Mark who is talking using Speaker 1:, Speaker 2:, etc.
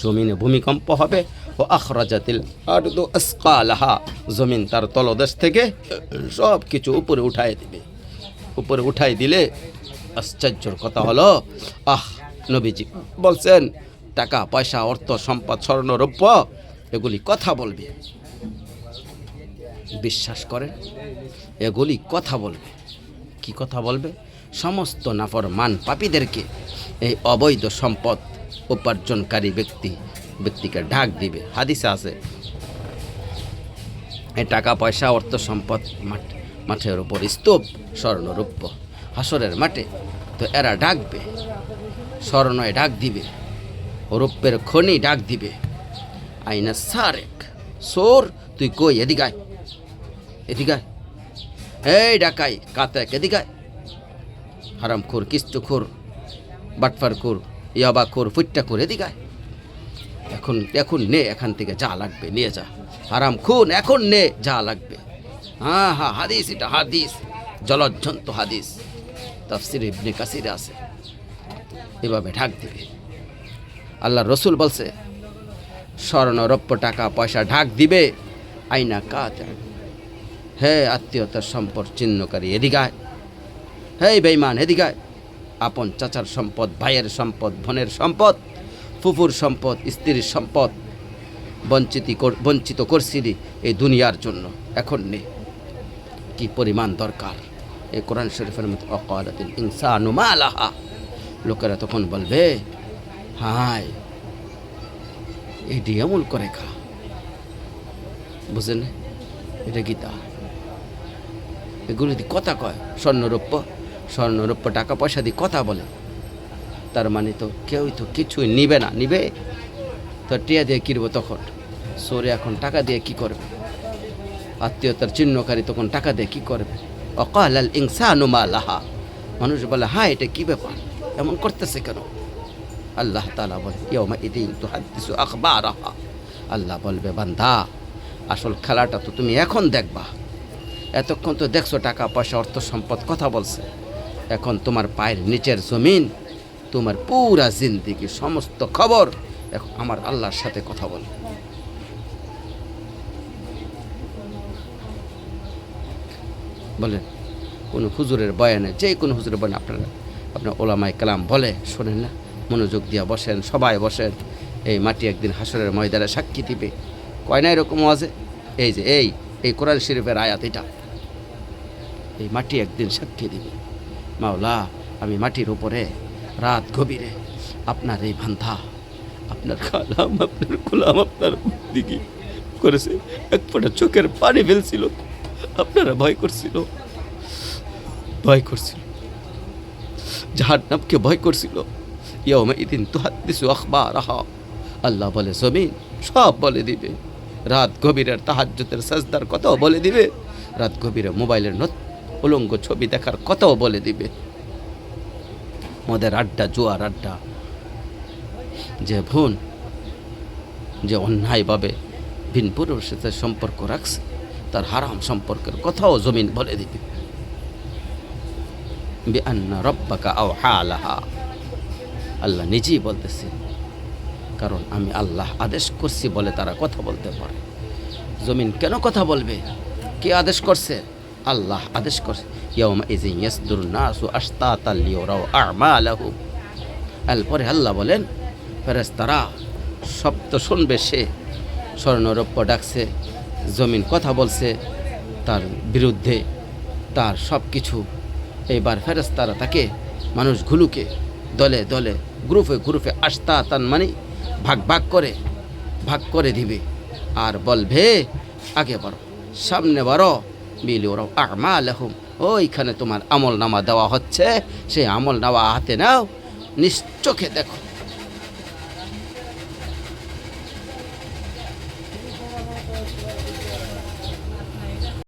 Speaker 1: জমিনে ভূমিকম্প হবে, ও আখরাজাতিল আরদু আসকালাহা, জমিন তার তলদেশ থেকে সব কিছু উপরে উঠায় দিবে। উপরে উঠাই দিলে আশ্চর্যর কথা হলো, আহ, নবীজি বলছেন, টাকা, পয়সা, অর্থ, সম্পদ, স্বর্ণ, রৌপ্য, এগুলি কথা বলবে। বিশ্বাস করেন, এগুলি কথা বলবে। কি কথা বলবে? সমস্ত নাফর মান পাপীদেরকে এই অবৈধ সম্পদ উপার্জনকারী ব্যক্তি, ব্যক্তিকে ঢাক দিবে। হাদিসে আছে এই টাকা, পয়সা, অর্থ, সম্পদ মাঠ, মাঠের উপর স্তূপ স্বর্ণরূপ্য হাসরের মাঠে। তো এরা ডাকবে স্বর্ণয় ডাক দিবে রৌপ্যের খনি ডাক দিবে। আইনা সারেক, সোর, তুই কই এদিকায়? এদিকায়? এই ডাকাই, কাতেক এদিকায়? হারাম খুর কিস্তু খুর বাটফার খুর ইয়াবা খুর ফুট্টা খুর এদিকায় এখন এখন নে, এখান থেকে যা লাগবে, নিয়ে যা। হারাম খুন, এখন নে, যা লাগবে। হ্যাঁ হ্যাঁ হাদিস, এটা হাদিস, জলজ্জন্ত হাদিস। তফসির ইবনে কাসিরে আছে। এভাবে ঢাক দিবে। আল্লাহ রসুল বলছে স্বর্ণ রৌপ্য টাকা, পয়সা ঢাক দিবে, আইনা কাজ হে আত্মীয়তার সম্পর্ক চিহ্নকারী এদিকায় হে বেইমান এদিকায় আপন চাচার সম্পদ, ভাইয়ের সম্পদ, বোনের সম্পদ, ফুফুর সম্পদ, স্ত্রীর সম্পদ, বঞ্চিত বঞ্চিত করছিলি এই দুনিয়ার জন্য। এখন নেই কি পরিমাণ দরকার? এই কোরআন শরীফের মধ্যে অকালাতিল ইনসানু মালাহা। লোকেরা তখন বলবে, হায় এটি আমল করে খা। বুঝেন? এটা গীতা এগুলো দিয়ে কথা কয়, স্বর্ণরৌপ্য স্বর্ণরৌপ্য টাকা পয়সা দিয়ে কথা বলে। তার মানে তো কেউই তো কিছুই নিবে না, নিবে? তো টিয়া দিয়ে কিনবো তখন। সরে এখন টাকা দিয়ে কি করবে? আত্মীয়তার চিহ্নকারী তখন টাকা দিয়ে কি করবে? অকাল আল ইনসানু মা লাহা মানুষ বলে হ্যাঁ এটা কি ব্যাপার? এমন করতেছে কেন? আল্লাহ তালা বলে ইয়মা ইদিন তো হাদিসু আখবার আল্লাহ বলবে, বান্দা, আসল খেলাটা তো তুমি এখন দেখবা। এতক্ষণ তো দেখছ টাকা পয়সা, অর্থ সম্পদ, কথা বলছে। এখন তোমার পায়ের নিচের জমিন, তোমার পুরা জিন্দিগি, সমস্ত খবর এখন আমার আল্লাহর সাথে কথা বল। বলেন, কোনো হুজুরের বয়ানে, যে কোনো হুজুরের বয়ানে আপনারা, আপনার ওলামাই কালাম বলে, শোনেন না, মনোযোগ দিয়া বসেন, সবাই বসেন, এই মাটি একদিন হাসরের ময়দানে সাক্ষী দিবে। কয় না এরকম আছে এই যে, এই এই কোরআন শরীফের আয়াত এটা। এই মাটি একদিন সাক্ষী দিবে। মাওলা, আমি মাটির উপরে রাত গভীরে আপনার এই বান্ধা আপনার কালাম, আপনার গোলাম, আপনার দিকে করেছে। এক ফোঁটা চোখের পানি ফেলছিল, আপনারা ভয় করছিল ভয় করছিল। যাহার নামকে ভয় করছিল। ইয়মা ইদিন তো হাদিসু আখবার আহা আল্লাহ বলে, জমিন সব বলে দিবে। রাত গভীরের তাহাজ্জতের সাজদার কথাও বলে দিবে। রাত গভীরে মোবাইলের নত উলঙ্গ ছবি দেখার কথাও বলে দিবে। মদের আড্ডা, জোয়ার আড্ডা। যে ভুন যে অন্যায়ভাবে ভিন পুরুষের সাথে সম্পর্ক রাখছে, তার হারাম সম্পর্কের কথাও জমিন বলে দিবে। রব্বাকা আল্লাহ নিজেই বলতেছে, কারণ আমি আল্লাহ আদেশ করছি বলে তারা কথা বলতে পারে। জমিন কেন কথা বলবে? কে আদেশ করছে? আল্লাহ আদেশ করছে এরপরে আল্লাহ বলেন, ফেরেশতারা সব তো শুনবে সে, স্বর্ণরৌপ্য ডাকছে, জমিন কথা বলছে, তার বিরুদ্ধে তার সব কিছু এইবার ফেরেশতারা তাকে, মানুষগুলোকে দলে দলে, গ্রুপে গ্রুপে আস্তা তান মানে ভাগ ভাগ করে ভাগ করে দিবে। আর বলবে, আগে বারো সামনে বারো ওরা আমা লেহুম। ওইখানে তোমার আমল নামা দেওয়া হচ্ছে। সেই আমল নামা হাতে নাও। নিশ্চোখে দেখো।